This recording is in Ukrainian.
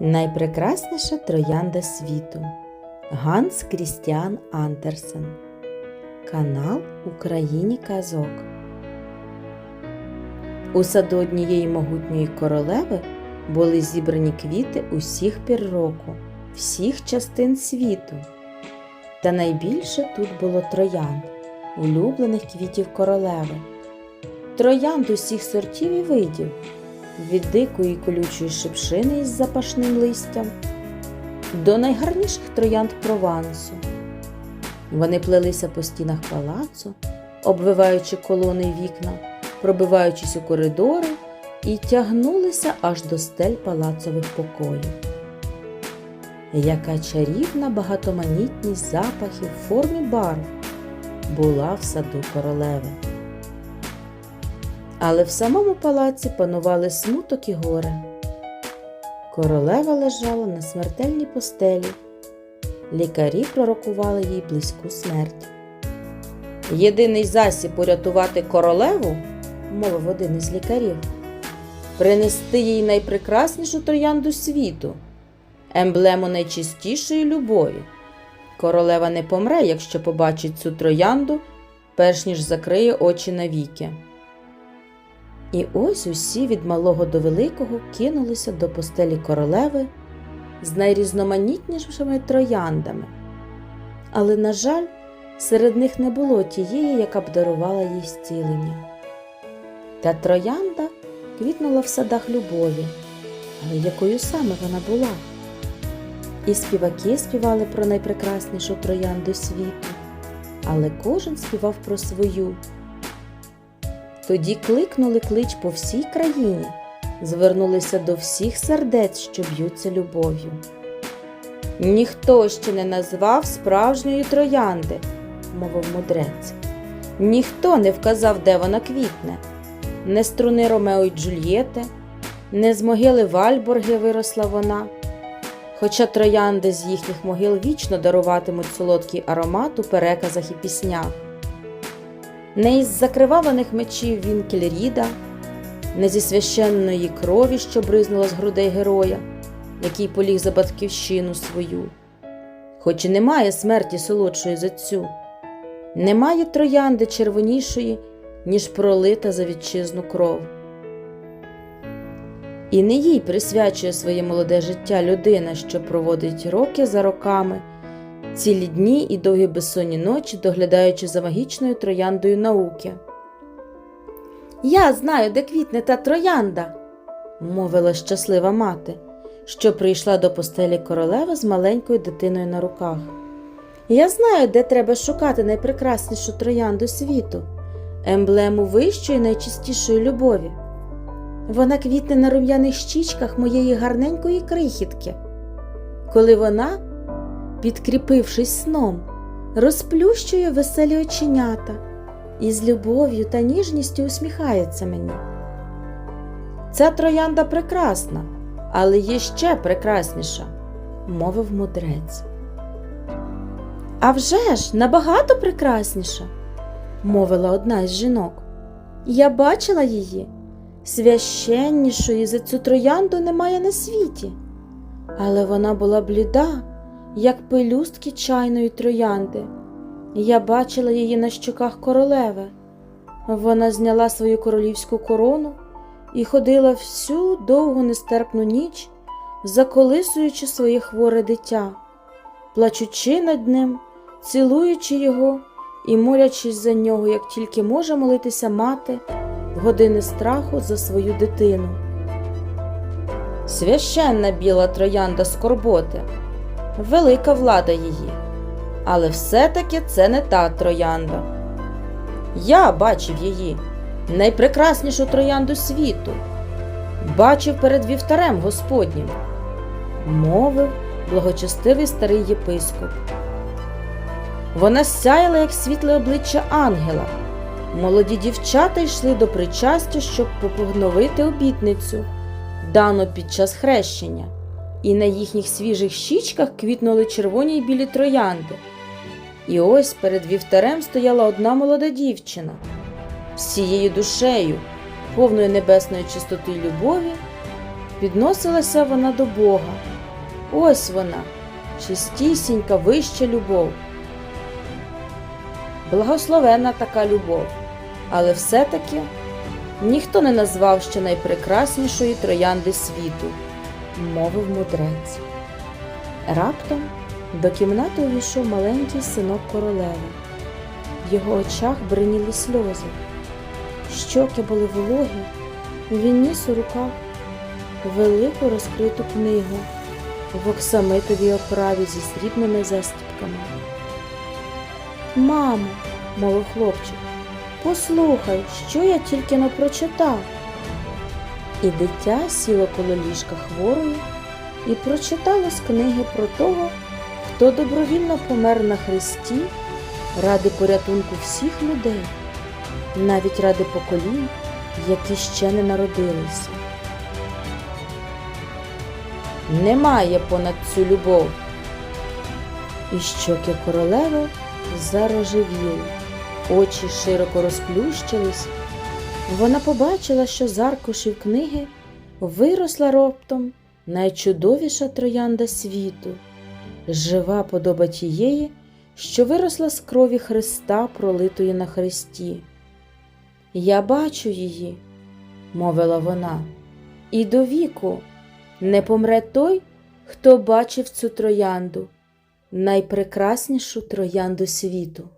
Найпрекрасніша троянда світу Ганс Крістіан Андерсен. Канал Україні Казок. У саду однієї могутньої королеви були зібрані квіти усіх пір року, всіх частин світу. Та найбільше тут було троянд, улюблених квітів королеви. Троянд усіх сортів і видів, від дикої колючої шипшини із запашним листям до найгарніших троянд Провансу. Вони плелися по стінах палацу, обвиваючи колони й вікна, пробиваючись у коридори і тягнулися аж до стель палацових покоїв. Яка чарівна багатоманітність запахів в формі барв була в саду королеви. Але в самому палаці панували смуток і горе. Королева лежала на смертельній постелі. Лікарі пророкували їй близьку смерть. Єдиний засіб урятувати королеву, мовив один із лікарів, принести їй найпрекраснішу троянду світу, емблему найчистішої любові. Королева не помре, якщо побачить цю троянду, перш ніж закриє очі навіки. І ось усі від малого до великого кинулися до постелі королеви з найрізноманітнішими трояндами. Але, на жаль, серед них не було тієї, яка б дарувала їй зцілення. Та троянда квітнула в садах любові, але якою саме вона була? І співаки співали про найпрекраснішу троянду світу, але кожен співав про свою. Тоді кликнули клич по всій країні, звернулися до всіх сердець, що б'ються любов'ю. Ніхто ще не назвав справжньої троянди, мовив мудрець. Ніхто не вказав, де вона квітне, не струни Ромео й Джульєти, не з могили Вальборги виросла вона. Хоча троянди з їхніх могил вічно даруватимуть солодкий аромат у переказах і піснях не із закриваваних мечів Вінкельріда, не зі священної крові, що бризнула з грудей героя, який поліг за батьківщину свою. Хоч і немає смерті солодшої за цю, немає троянди червонішої, ніж пролита за вітчизну кров. І не їй присвячує своє молоде життя людина, що проводить роки за роками цілі дні і довгі безсонні ночі, доглядаючи за магічною трояндою науки. Я знаю, де квітне та троянда, мовила щаслива мати, що прийшла до постелі королеви з маленькою дитиною на руках. Я знаю, де треба шукати найпрекраснішу троянду світу, емблему вищої найчистішої любові. Вона квітне на рум'яних щічках моєї гарненької крихітки. Коли вона підкріпившись сном, розплющує веселі оченята і з любов'ю та ніжністю усміхається мені. Ця троянда прекрасна, але є ще прекрасніша, мовив мудрець. «А вже ж, набагато прекрасніша, мовила одна із жінок. Я бачила її. Священнішої за цю троянду немає на світі, але вона була бліда як пелюстки чайної троянди. Я бачила її на щоках королеви. Вона зняла свою королівську корону і ходила всю довгу нестерпну ніч, заколисуючи своє хворе дитя, плачучи над ним, цілуючи його і молячись за нього, як тільки може молитися мати в години страху за свою дитину. Священна біла троянда скорботи велика влада її. Але все-таки це не та троянда. Я бачив її, найпрекраснішу троянду світу, бачив перед вівтарем Господнім, мовив благочестивий старий єпископ. Вона сяяла, як світле обличчя ангела. Молоді дівчата йшли до причастя, щоб попогновити обітницю, дану під час хрещення і на їхніх свіжих щічках квітнули червоні й білі троянди. І ось перед вівтарем стояла одна молода дівчина, всією душею, повною небесної чистоти й любові, підносилася вона до Бога. Ось вона, чистісінька вища любов. Благословенна така любов, але все-таки ніхто не назвав ще найпрекраснішої троянди світу, мовив мудрець. Раптом до кімнати увійшов маленький синок королеви. В його очах бриніли сльози. Щоки були вологі, він ніс у руках велику розкриту книгу в оксамитовій оправі зі срібними застіпками. Мамо, мовив хлопчик, послухай, що я тільки не прочитав. І дитя сіло коло ліжка хворої і прочитало з книги про того, хто добровільно помер на хресті ради порятунку всіх людей, навіть ради поколінь, які ще не народилися. Немає понад цю любов. І щоки королеви зарожевіли, очі широко розплющились. Вона побачила, що з аркушів книги виросла раптом найчудовіша троянда світу, жива подоба тієї, що виросла з крові Христа, пролитої на хресті. Я бачу її, мовила вона, і до віку не помре той, хто бачив цю троянду, найпрекраснішу троянду світу.